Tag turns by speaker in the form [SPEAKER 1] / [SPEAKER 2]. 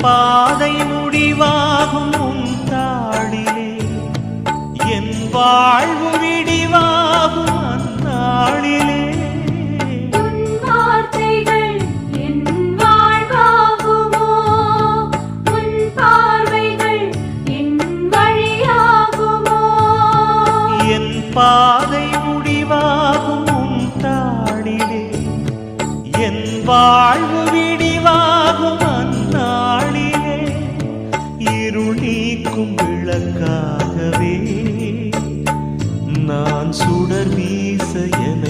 [SPEAKER 1] பாதை முடிவாகும் உன் தாளிலே. என் வாழ்வு விடிவாகும் அந்நாளிலே. பாதை முடிவாகும் உன் தாளிலே. என் வாழ்வு விடி சுடர் வீச என